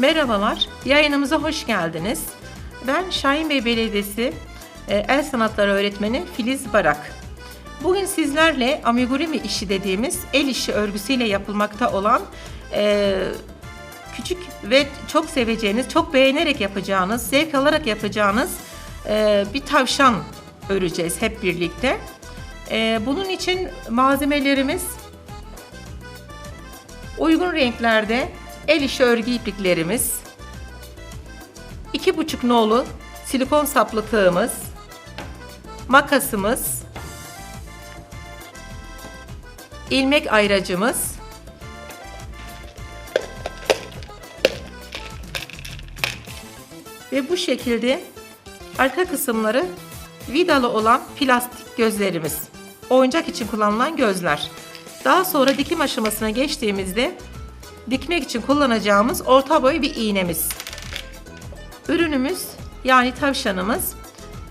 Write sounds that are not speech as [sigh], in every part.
Merhabalar, yayınımıza hoş geldiniz. Ben Şahinbey Belediyesi e, El Sanatları Öğretmeni Filiz Barak. Bugün sizlerle amigurumi işi dediğimiz el işi örgüsüyle yapılmakta olan e, küçük ve çok seveceğiniz, çok beğenerek yapacağınız, zevk alarak yapacağınız e, bir tavşan öreceğiz hep birlikte. Bunun için malzemelerimiz uygun renklerde el işi örgü ipliklerimiz, iki buçuk nolu silikon saplı tığımız, makasımız, ilmek ayracımız, ve bu şekilde arka kısımları vidalı olan plastik gözlerimiz. Oyuncak için kullanılan gözler. Daha sonra dikim aşamasına geçtiğimizde dikmek için kullanacağımız orta boy bir iğnemiz. Ürünümüz yani tavşanımız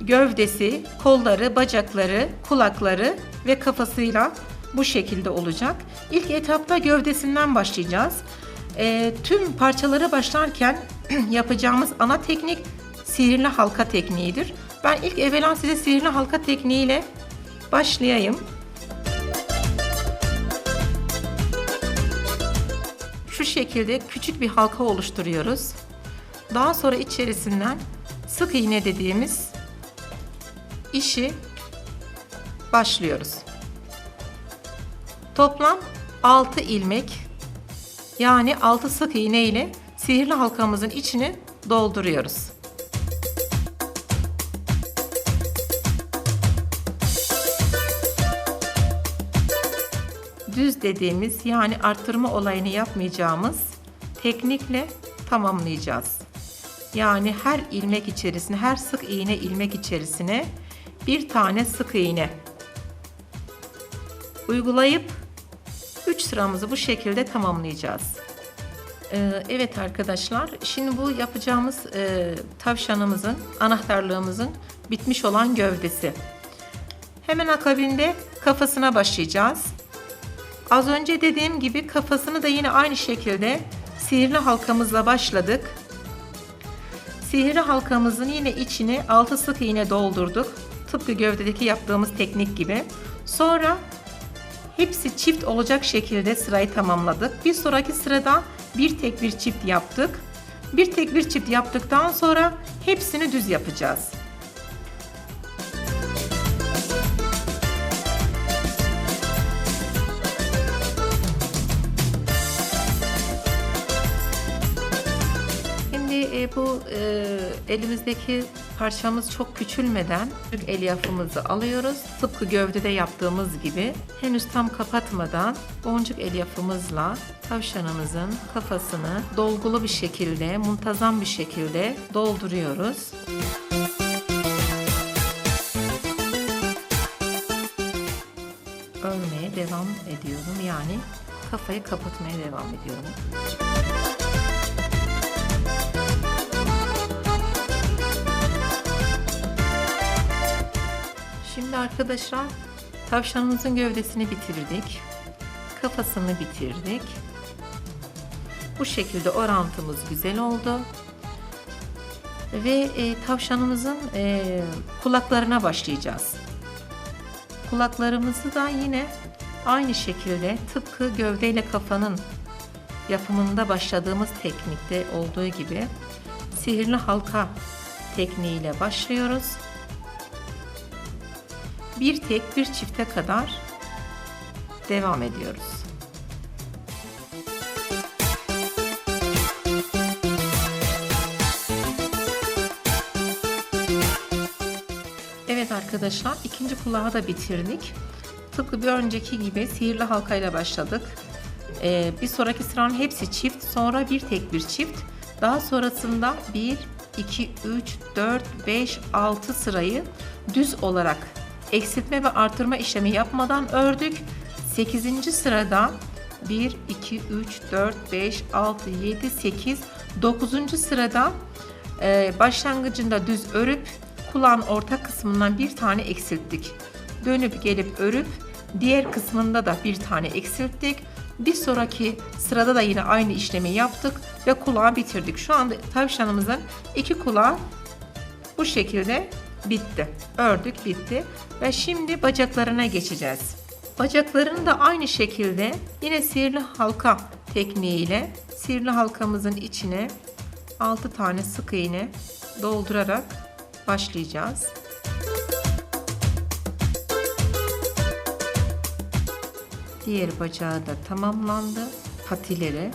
gövdesi, kolları, bacakları, kulakları ve kafasıyla bu şekilde olacak. İlk etapta gövdesinden başlayacağız. E, tüm parçalara başlarken [clears throat] yapacağımız ana teknik sihirli halka tekniğidir. Ben ilk evvela size sihirli halka tekniğiyle başlayayım. Şu şekilde küçük bir halka oluşturuyoruz. Daha sonra içerisinden sık iğne dediğimiz işi başlıyoruz. Toplam 6 ilmek yani 6 sık iğne ile sihirli halkamızın içini dolduruyoruz. Düz dediğimiz yani arttırma olayını yapmayacağımız teknikle tamamlayacağız. Yani her ilmek içerisine, her sık iğne ilmek içerisine bir tane sık iğne uygulayıp 3 sıramızı bu şekilde tamamlayacağız. Ee, evet arkadaşlar, şimdi bu yapacağımız e, tavşanımızın, anahtarlığımızın bitmiş olan gövdesi. Hemen akabinde kafasına başlayacağız. Az önce dediğim gibi kafasını da yine aynı şekilde sihirli halkamızla başladık. Sihirli halkamızın yine içini 6 sık iğne doldurduk. Tıpkı gövdedeki yaptığımız teknik gibi. Sonra hepsi çift olacak şekilde sırayı tamamladık. Bir sonraki sırada bir tek bir çift yaptık. Bir tek bir çift yaptıktan sonra hepsini düz yapacağız. Bu e, elimizdeki parçamız çok küçülmeden elyafımızı alıyoruz. Tıpkı gövdede yaptığımız gibi henüz tam kapatmadan boncuk elyafımızla tavşanımızın kafasını dolgulu bir şekilde, muntazam bir şekilde dolduruyoruz. Örmeye devam ediyorum. Yani kafayı kapatmaya devam ediyorum. Arkadaşlar tavşanımızın gövdesini bitirdik. Kafasını bitirdik. Bu şekilde orantımız güzel oldu. Ve e, tavşanımızın e, kulaklarına başlayacağız. Kulaklarımızı da yine aynı şekilde tıpkı gövdeyle kafanın yapımında başladığımız teknikte olduğu gibi sihirli halka tekniğiyle başlıyoruz bir tek bir çifte kadar devam ediyoruz. Evet arkadaşlar ikinci kulağı da bitirdik. Tıpkı bir önceki gibi sihirli halkayla başladık. Ee, bir sonraki sıranın hepsi çift sonra bir tek bir çift. Daha sonrasında 1, 2, 3, 4, 5, 6 sırayı düz olarak eksiltme ve artırma işlemi yapmadan ördük. 8. sırada 1, 2, 3, 4, 5, 6, 7, 8, 9. sırada e, başlangıcında düz örüp kulağın orta kısmından bir tane eksilttik. Dönüp gelip örüp diğer kısmında da bir tane eksilttik. Bir sonraki sırada da yine aynı işlemi yaptık ve kulağı bitirdik. Şu anda tavşanımızın iki kulağı bu şekilde bitti. Ördük bitti ve şimdi bacaklarına geçeceğiz. Bacaklarını da aynı şekilde yine sihirli halka tekniğiyle sihirli halkamızın içine 6 tane sık iğne doldurarak başlayacağız. Diğer bacağı da tamamlandı. Patileri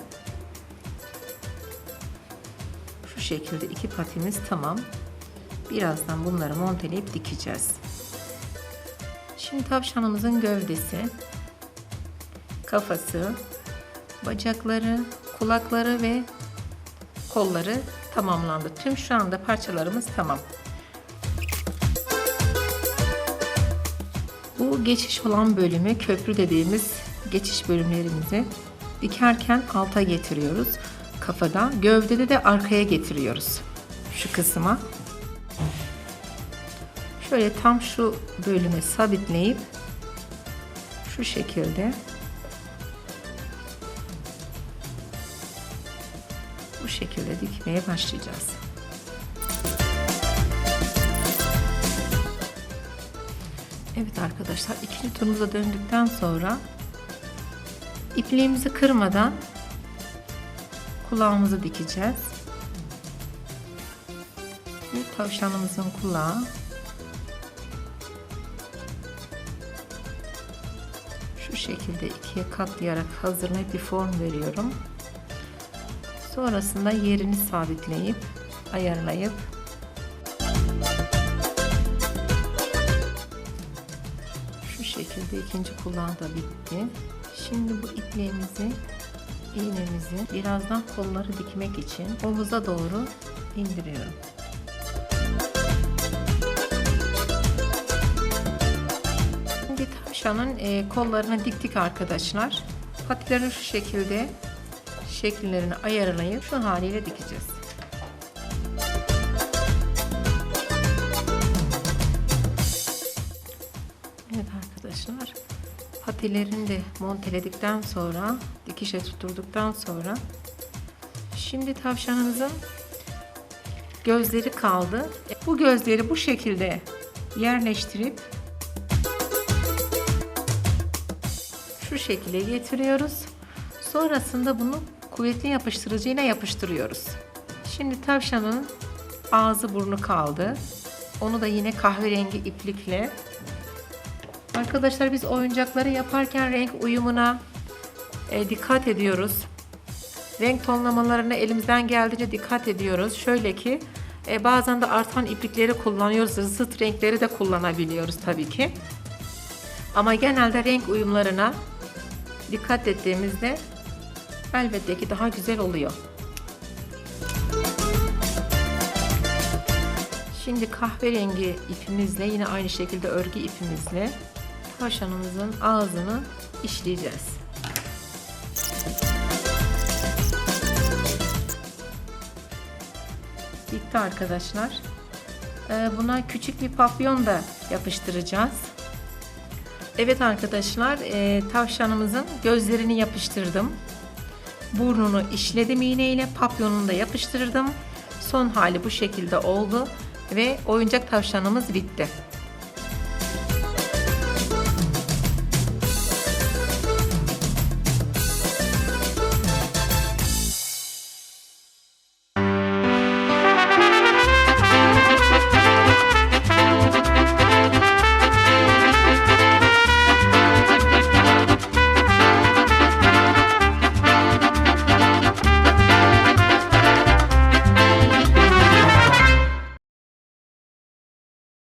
şu şekilde iki patimiz tamam. Birazdan bunları monteleyip dikeceğiz. Şimdi tavşanımızın gövdesi, kafası, bacakları, kulakları ve kolları tamamlandı. Tüm şu anda parçalarımız tamam. Bu geçiş olan bölümü köprü dediğimiz geçiş bölümlerimizi dikerken alta getiriyoruz. Kafada, gövdede de arkaya getiriyoruz. Şu kısma. Şöyle tam şu bölüme sabitleyip şu şekilde bu şekilde dikmeye başlayacağız. Evet arkadaşlar ikinci turumuza döndükten sonra ipliğimizi kırmadan kulağımızı dikeceğiz. Bu tavşanımızın kulağı. Şu şekilde ikiye katlayarak hazırlayıp bir form veriyorum. Sonrasında yerini sabitleyip ayarlayıp şu şekilde ikinci kulağı da bitti. Şimdi bu ipliğimizi iğnemizi birazdan kolları dikmek için omuza doğru indiriyorum. Tavşanın e, kollarını diktik arkadaşlar. Patilerini şu şekilde şekillerini ayarlayıp şu haliyle dikeceğiz. Evet arkadaşlar patilerini de monteledikten sonra dikişe tutturduktan sonra şimdi tavşanımızın gözleri kaldı. Bu gözleri bu şekilde yerleştirip şu şekilde getiriyoruz. Sonrasında bunu kuvvetli yapıştırıcıyla yapıştırıyoruz. Şimdi tavşanın ağzı burnu kaldı. Onu da yine kahverengi iplikle Arkadaşlar biz oyuncakları yaparken renk uyumuna e, dikkat ediyoruz. Renk tonlamalarına elimizden geldiğince dikkat ediyoruz. Şöyle ki e, bazen de artan iplikleri kullanıyoruz. Zıt renkleri de kullanabiliyoruz tabii ki. Ama genelde renk uyumlarına dikkat ettiğimizde elbette ki daha güzel oluyor. Şimdi kahverengi ipimizle yine aynı şekilde örgü ipimizle tavşanımızın ağzını işleyeceğiz. Bitti arkadaşlar. Ee, buna küçük bir papyon da yapıştıracağız. Evet arkadaşlar e, tavşanımızın gözlerini yapıştırdım. Burnunu işledim iğneyle papyonunu da yapıştırdım. Son hali bu şekilde oldu ve oyuncak tavşanımız bitti.